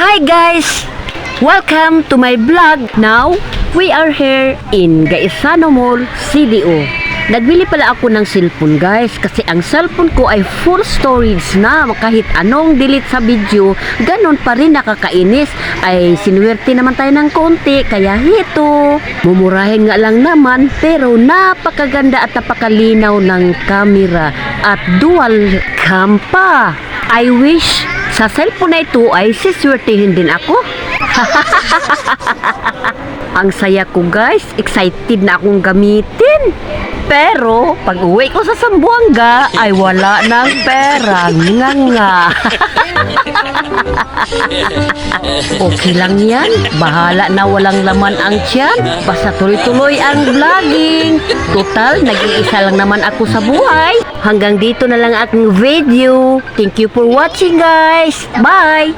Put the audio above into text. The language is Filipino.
Hi guys! Welcome to my vlog. Now, we are here in Gaisano Mall, CDO. Nagbili pala ako ng cellphone guys kasi ang cellphone ko ay full storage na kahit anong delete sa video, ganon pa rin nakakainis. Ay sinuwerte naman tayo ng konti kaya hito. Mumurahin nga lang naman pero napakaganda at napakalinaw ng camera at dual cam pa. I wish sa cellphone na ito ay siswertihin din ako. Ang saya ko guys, excited na akong gamitin. Pero pag uwi ko sa Sambuanga ay wala ng pera. Nga nga. okay lang yan. Bahala na walang laman ang tiyan. Basta tuloy-tuloy ang vlogging. Total, nag-iisa lang naman ako sa buhay. Hanggang dito na lang aking video. Thank you for watching guys. Bye!